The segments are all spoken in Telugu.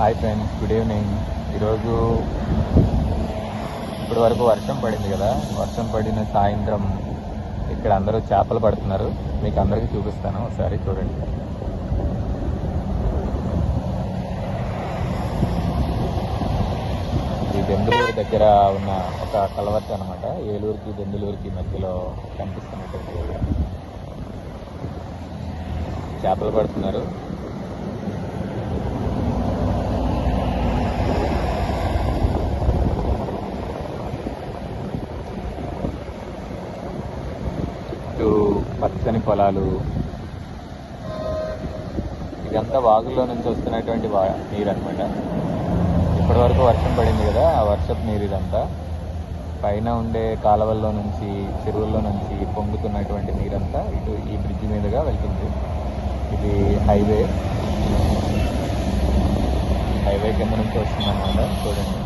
Hi friends good evening. ఈరోజు ఇప్పటి వరకు వర్షం పడింది కదా. వర్షం పడిన సాయంత్రం ఇక్కడ అందరూ చేపలు పడుతున్నారు. మీకు అందరికీ చూపిస్తాను. ఒకసారి చూడండి. ఈ బెందులూరు దగ్గర ఉన్న ఒక కలవర్తి అనమాట ఏలూరుకి బెందులూరుకి మధ్యలో కనిపిస్తున్నటువంటి చేపలు పడుతున్నారు చుట్టూ పచ్చని పొలాలు. ఇదంతా వాగుల్లో నుంచి వస్తున్నటువంటి వా నీరు అనమాట ఇప్పటివరకు వర్షం పడింది కదా ఆ వర్షపు నీరు ఇదంతా. పైన ఉండే కాలువల్లో నుంచి చెరువుల్లో నుంచి పొంగుతున్నటువంటి నీరంతా ఇటు ఈ బ్రిడ్జ్ మీదుగా వెళ్తుంది. ఇది హైవే. హైవే కింద నుంచి వస్తుందన్నమాట చూడండి.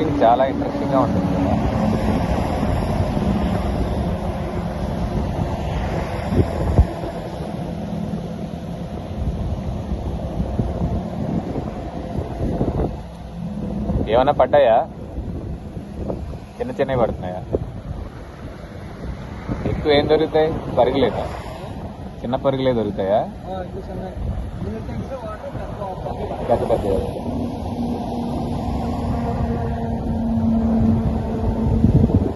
ఫిషింగ్ చాలా ఇంట్రెస్టింగ్గా ఉంటుంది. ఏమైనా పడ్డాయా? చిన్న చిన్నవి పడుతున్నాయా? ఎక్కువ ఏం దొరుకుతాయి? పరుగులేదా? చిన్న పరుగులే దొరుకుతాయా? పెద్ద పెద్ద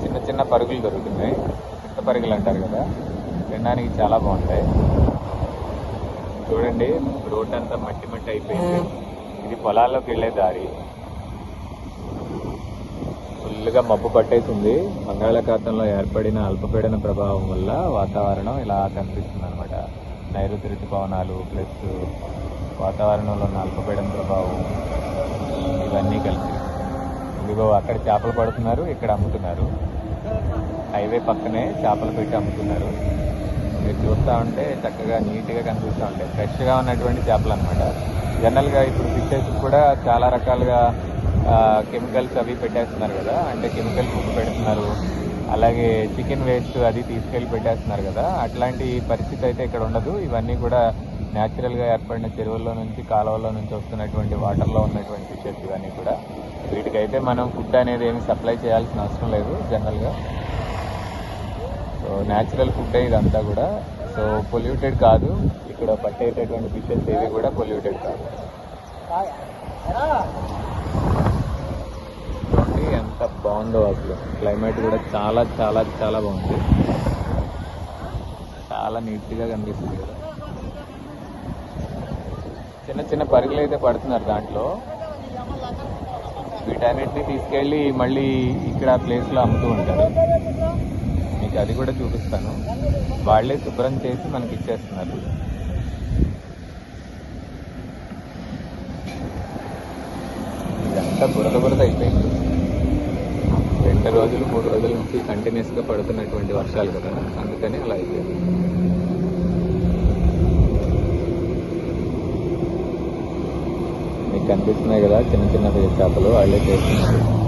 చిన్న చిన్న పరుగులు దొరుకుతున్నాయి. చిన్న పరుగులు అంటారు కదా. తినడానికి చాలా బాగుంటాయి. చూడండి రోడ్ అంతా మట్టి మట్టి అయిపోయింది. ఇది పొలాల్లోకి వెళ్ళే దారి. ఫుల్గా మబ్బు పట్టేసింది. బంగాళాఖాతంలో ఏర్పడిన అల్పపీడన ప్రభావం వల్ల వాతావరణం ఇలా కనిపిస్తుంది అనమాట నైరుతి ఋతుపవనాలు ప్లస్ వాతావరణంలో ఉన్న అల్పపీడన ప్రభావం ఇవన్నీ కలిసి. ఇదిగో అక్కడ చేపలు పడుతున్నారు ఇక్కడ అమ్ముతున్నారు. హైవే పక్కనే చేపలు పెట్టి అమ్ముతున్నారు. మీరు చూస్తూ ఉంటే చక్కగా నీట్గా కనిపిస్తూ ఉంటాయి ఫ్రెష్గా ఉన్నటువంటి చేపలు అనమాట జనరల్గా ఇప్పుడు ఫిషెస్ కూడా చాలా రకాలుగా కెమికల్స్ అవి పెట్టేస్తున్నారు కదా. అంటే కెమికల్ ఫుడ్ పెడుతున్నారు. అలాగే చికెన్ వేస్ట్ అది తీసుకెళ్ళి పెట్టేస్తున్నారు కదా. అట్లాంటి పరిస్థితి అయితే ఇక్కడ ఉండదు. ఇవన్నీ కూడా న్యాచురల్గా ఏర్పడిన చెరువుల్లో నుంచి కాలువల్లో నుంచి వస్తున్నటువంటి వాటర్లో ఉన్నటువంటి ఫిషెస్ ఇవన్నీ కూడా. వీటికైతే మనం ఫుడ్ అనేది ఏమి సప్లై చేయాల్సిన అవసరం లేదు జనరల్గా. సో న్యాచురల్ ఫుడ్ ఇదంతా కూడా. సో పొల్యూటెడ్ కాదు. ఇక్కడ పట్టేటటువంటి ఫిషెస్ ఏవి కూడా పొల్యూటెడ్ కాదు. చూడండి ఎంత బాగుందో అసలు. క్లైమేట్ కూడా చాలా చాలా చాలా బాగుంది. చాలా నీట్గా కనిపిస్తుంది కదా. చిన్న చిన్న పరుగులు అయితే పడుతున్నారు దాంట్లో. వీటన్నిటిని తీసుకెళ్ళి మళ్ళీ ఇక్కడ ప్లేస్లో అమ్ముతూ ఉంటారు. మీకు అది కూడా చూపిస్తాను. వాళ్ళే శుభ్రం చేసి మనకి ఇచ్చేస్తున్నారు ఇదంతా బురద బురద అయిపోయింది. రెండు రోజులు మూడు రోజుల నుంచి కంటిన్యూస్గా పడుతున్నటువంటి వర్షాలు కదా. అందుకని అలా అయిపోయింది. మీకు కనిపిస్తున్నాయి కదా చిన్న చిన్న చేపలు. వాళ్ళే చేస్తున్నారు.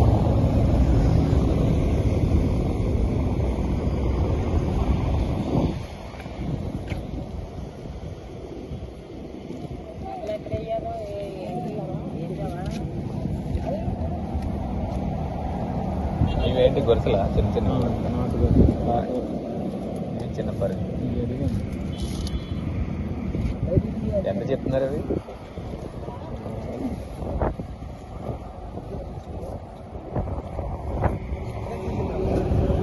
ఇవేంటి గొలుసులా చిన్న చిన్న చిన్న పరి. ఎంత చెప్తున్నారు అవి?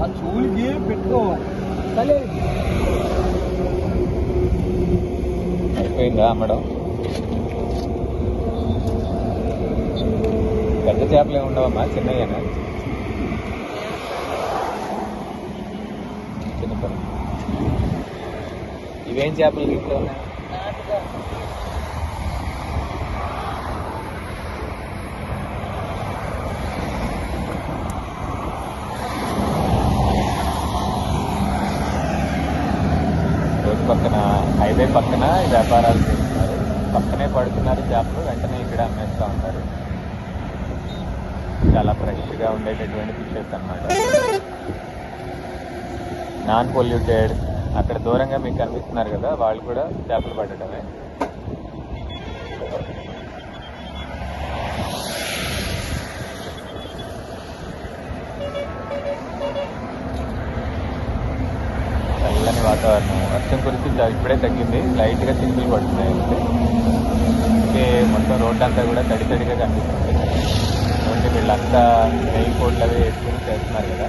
ఆ చూలికి పెట్టుకోవాలి. సరే. అయిపోయిందా అమ్మడం పెద్ద చేపలు ఏమి ఉండవమ్మా? చిన్నయ్యనా చిన్న ఇవేం చేపలు ఇంట్లో రోడ్డు పక్కన హైవే పక్కన వ్యాపారాలు చేస్తున్నారు. పక్కనే పడుతున్నారు చేపలు వెంటనే ఇక్కడ అమ్మేస్తూ ఉంటారు. చాలా ఫ్రెష్గా ఉండేటటువంటి ఫిషెస్ అన్నమాట. నాన్ పొల్యూటెడ్ అక్కడ దూరంగా మీకు కనిపిస్తున్నారు కదా వాళ్ళు కూడా చేపలు పట్టడమే. చల్లని వాతావరణం. వర్షం కురిసి ఇప్పుడే తగ్గింది. లైట్గా చినుకులు పడుతున్నాయి. అందుకే మొత్తం రోడ్డు అంతా కూడా తడి తడిగా కనిపిస్తుంది. వీళ్ళంతా నెయ్యి కోట్లు అవి వేసుకుని చేస్తున్నారు కదా.